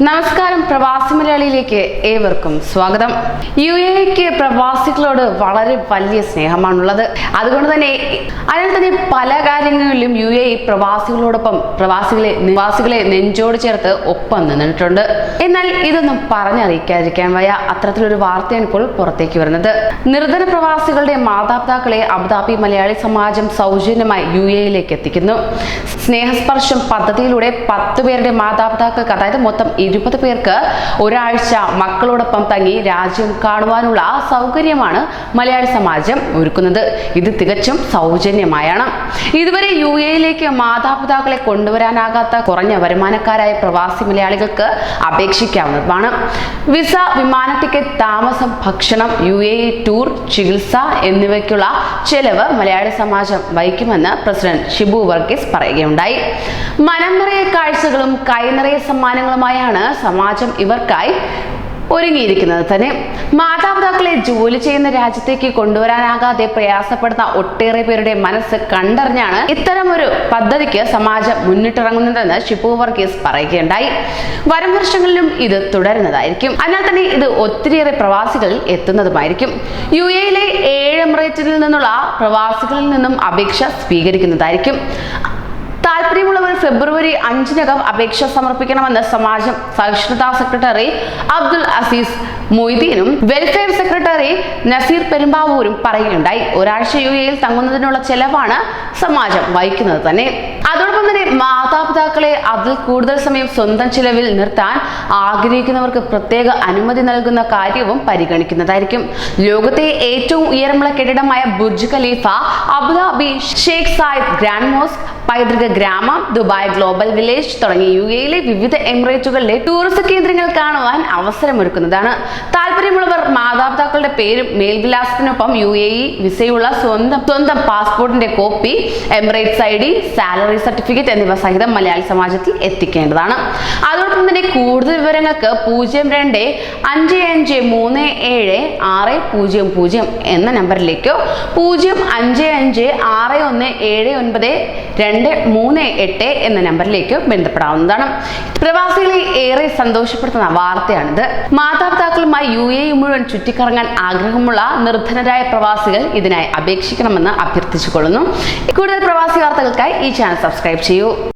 നമസ്കാരം പ്രവാസി മലയാളിയിലേക്ക് ഏവർക്കും സ്വാഗതം. യു എക്ക് പ്രവാസികളോട് വളരെ വലിയ സ്നേഹമാണുള്ളത്. അതുകൊണ്ട് തന്നെ അതിനാൽ തന്നെ പല കാര്യങ്ങളിലും യു എ പ്രവാസികളോടൊപ്പം പ്രവാസികളെ നിവാസികളെ നെഞ്ചോട് ചേർത്ത് ഒപ്പം നിന്നിട്ടുണ്ട്. എന്നാൽ ഇതൊന്നും പറഞ്ഞറിയിക്കാതിരിക്കാൻ വയ്യ. അത്തരത്തിലൊരു വാർത്തയാണ് ഇപ്പോൾ പുറത്തേക്ക് വരുന്നത്. നിർധന പ്രവാസികളുടെ മാതാപിതാക്കളെ അബുദാബി മലയാളി സമാജം സൗജന്യമായി യു എയിലേക്ക് എത്തിക്കുന്നു. സ്നേഹസ്പർശം പദ്ധതിയിലൂടെ പത്ത് പേരുടെ മാതാപിതാക്കൾക്ക് അതായത് മൊത്തം ഇരുപത് പേർക്ക് ഒരാഴ്ച മക്കളോടൊപ്പം തങ്ങി രാജ്യം കാണുവാനുള്ള സൗകര്യമാണ് മലയാളി സമാജം ഒരുക്കുന്നത്. ഇത് തികച്ചും സൗജന്യമായാണ്. ഇതുവരെ യു എയിലേക്ക് മാതാപിതാക്കളെ കൊണ്ടുവരാനാകാത്ത കുറഞ്ഞ വരുമാനക്കാരായ പ്രവാസി മലയാളികൾക്ക് അപേക്ഷിക്കാവുന്നതാണ്. വിസ വിമാന ടിക്കറ്റ് താമസം ഭക്ഷണം യു എ ടൂർ ചികിത്സ എന്നിവയ്ക്കുള്ള ചെലവ് മലയാളി സമാജം വഹിക്കുമെന്ന് പ്രസിഡന്റ് ഷിബു വർഗീസ് പറയുകയുണ്ടായി. മനം നിറയെ കാഴ്ചകളും കൈ നിറയെ സമ്മാനങ്ങളുമായാണ് സമാജം ഇവർക്കായി ഒരുങ്ങിയിരിക്കുന്നത് തന്നെ. മാതാപിതാക്കളെ ജോലി ചെയ്യുന്ന രാജ്യത്തേക്ക് കൊണ്ടുവരാനാകാതെ പ്രയാസപ്പെടുന്ന ഒട്ടേറെ പേരുടെ മനസ്സ് കണ്ടറിഞ്ഞാണ് ഇത്തരം ഒരു പദ്ധതിക്ക് സമാജം മുന്നിട്ടിറങ്ങുന്നതെന്ന് ഷിപ്പു വർഗീസ് പറയുകയുണ്ടായി. വരും വർഷങ്ങളിലും ഇത് തുടരുന്നതായിരിക്കും. അതിനാൽ തന്നെ ഇത് ഒത്തിരിയേറെ പ്രവാസികളിൽ എത്തുന്നതുമായിരിക്കും. യു എയിലെ ഏഴ് എമിറേറ്റിൽ നിന്നുള്ള പ്രവാസികളിൽ നിന്നും അപേക്ഷ സ്വീകരിക്കുന്നതായിരിക്കും. ഫെബ്രുവരി അഞ്ചിനകം അപേക്ഷ സമർപ്പിക്കണമെന്ന് സമാജം സഹിഷ്ണുതാ സെക്രട്ടറി അബ്ദുൽ അസീസ് മൊയ്തീനും വെൽഫെയർ സെക്രട്ടറി നസീർ പെരുമ്പാവൂരും പറയുകയുണ്ടായി. ഒരാഴ്ച യു എയിൽ തങ്ങുന്നതിനുള്ള ചെലവാണ് സമാജം വഹിക്കുന്നത് തന്നെ. അതോടൊപ്പം തന്നെ മാതാപിതാക്കളെ അതിൽ കൂടുതൽ സമയം സ്വന്തം ചിലവിൽ നിർത്താൻ ആഗ്രഹിക്കുന്നവർക്ക് പ്രത്യേക അനുമതി നൽകുന്ന കാര്യവും പരിഗണിക്കുന്നതായിരിക്കും. ലോകത്തെ ഏറ്റവും ഉയരമുള്ള കെട്ടിടമായ Burj Khalifa Abu Dhabi Sheikh Zayed Grand Mosque പൈതൃക ഗ്രാമം ദുബായ് ഗ്ലോബൽ വില്ലേജ് തുടങ്ങിയ യു എയിലെ വിവിധ എമിറേറ്റുകളിലെ ടൂറിസ്റ്റ് കേന്ദ്രങ്ങൾ കാണുവാൻ അവസരമൊരുക്കുന്നതാണ്. താല്പര്യമുള്ളവർ മാതാപിതാക്കളുടെ പേരും മേൽവിലാസത്തിനൊപ്പം യു എ ഇ വിസയുള്ള സ്വന്തം സ്വന്തം പാസ്പോർട്ടിന്റെ copy Emirates I D salary certificate Malayali സഹിതം മലയാളി സമാജത്തിൽ എത്തിക്കേണ്ടതാണ്. അതോടൊപ്പം തന്നെ കൂടുതൽ വിവരങ്ങൾക്ക് പൂജ്യം രണ്ട് അഞ്ച് അഞ്ച് മൂന്ന് ഏഴ് ആറ് പൂജ്യം പൂജ്യം എന്ന നമ്പറിലേക്കോ പൂജ്യം അഞ്ച് അഞ്ച് ആറ് ഒന്ന് ഏഴ് ഒൻപത് രണ്ട് മൂന്ന് എട്ട് എന്ന നമ്പറിലേക്കോ ബന്ധപ്പെടാവുന്നതാണ്. പ്രവാസികളെ ഏറെ സന്തോഷപ്പെടുത്തുന്ന വാർത്തയാണിത്. മാതാപിതാക്കളുമായി യു എ മുഴുവൻ ചുറ്റിക്കറങ്ങാൻ ആഗ്രഹമുള്ള നിർധനരായ പ്രവാസികൾ ഇതിനായി അപേക്ഷിക്കണമെന്ന് അഭ്യർത്ഥിച്ചുകൊള്ളുന്നു. കൂടുതൽ പ്രവാസി വാർത്തകൾക്കായി ഈ ചാനൽ സബ്സ്ക്രൈബ് ചെയ്യൂ.